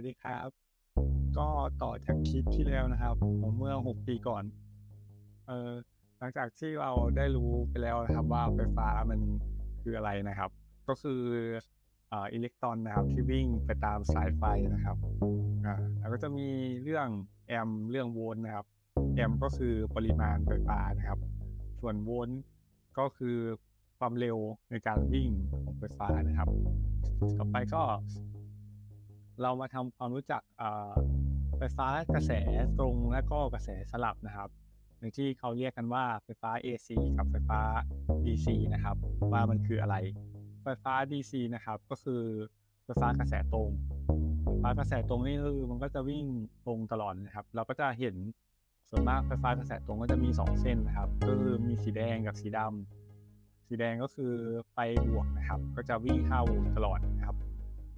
วัสดีครับ ก็ต่อจากคลิปที่แล้วนะครับของเมื่อ6ปีก่อน เออหลังจากที่เราได้รู้ไปแล้วนะครับว่าไฟฟ้ามันคืออะไรนะครับ ก็คืออิเล็กตรอนนะครับที่วิ่งไปตามสายไฟนะครับอ่าแล้วก็จะมีเรื่องแอมเรื่องโวลต์นะครับ แอมก็คือปริมาณไฟฟ้านะครับ ส่วนโวลต์ก็คือความเร็วในการวิ่งของไฟฟ้านะครับ ต่อไปก็ เรามาทำความรู้จักไฟฟ้ากระแสตรงและก็กระแสสลับนะครับหรือที่เขาเรียกกันว่าไฟฟ้า AC กับไฟฟ้า DC นะครับ ว่ามันคืออะไร ไฟฟ้า DC นะครับ ก็คือไฟฟ้ากระแสตรง ไฟฟ้ากระแสตรงนี่คือมันก็จะวิ่งตรงตลอดนะครับ เราก็จะเห็นส่วนมากไฟฟ้ากระแสตรงก็จะมี 2 เส้นนะครับ ก็คือมีสีแดงกับสีดำสีแดงก็คือไฟบวกนะครับ ก็จะวิ่งเข้าตลอดนะครับ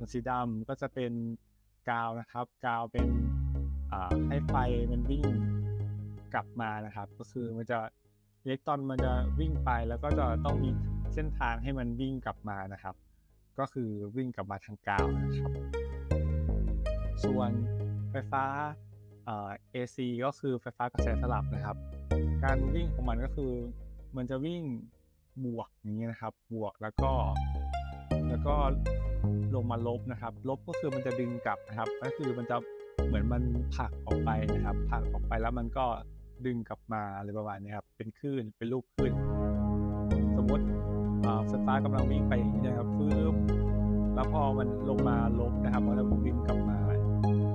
วนสีดำก็จะเป็นกาวนะครับ กาวเป็นให้ไฟมันวิ่งกลับมานะครับ ก็คือมันจะอิเล็กตรอนมันจะวิ่งไปแล้วก็จะต้องมีเส้นทางให้มันวิ่งกลับมานะครับ ก็คือวิ่งกลับมาทางกาวนะครับ ส่วนไฟฟ้าเอ่อ AC ก็คือไฟฟ้ากระแสสลับนะครับ การวิ่งของมันก็คือมันจะวิ่งบวกอย่างนี้นะครับ บวกแล้วก็ แล้วก็ ลงมาลบนะครับ ลบก็คือมันจะดึงกลับนะครับ ก็คือมันจะเหมือนมันผลักออกไปนะครับผลักออกไปแล้วมันก็ดึงกลับมาอะไรประมาณนี้ครับ เป็นคลื่น เป็นรูปคลื่น สมมติไฟฟ้ากำลังวิ่งไปอย่างนี้นะครับปึ๊บแล้วพอมันลงมาลบนะครับมันก็ดึงกลับมา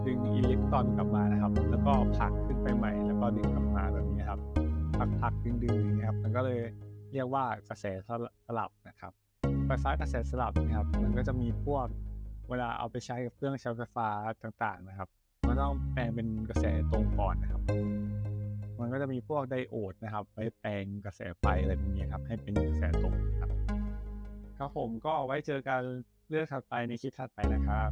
ดึงอิเล็กตรอนกลับมานะครับ แล้วก็ผลักขึ้นไปใหม่ แล้วก็ดึงกลับมาแบบนี้ครับผลักผลักดึงดึงอย่างนี้ครับ มันก็เลยเรียกว่ากระแสสลับนะครับ ไฟฟ้ากระแสสลับนะครับ มันก็จะมีพวกเวลาเอาไปใช้กับเครื่องใช้ไฟฟ้าต่างๆนะครับ มันต้องแปลงเป็นกระแสตรงก่อนนะครับ มันก็จะมีพวกไดโอดนะครับไว้แปลงกระแสไฟอะไรพวกนี้ครับให้เป็นกระแสตรงครับครับผมก็เอาไว้เจอกันเรื่องถัดไปในคลิปถัดไปนะครับ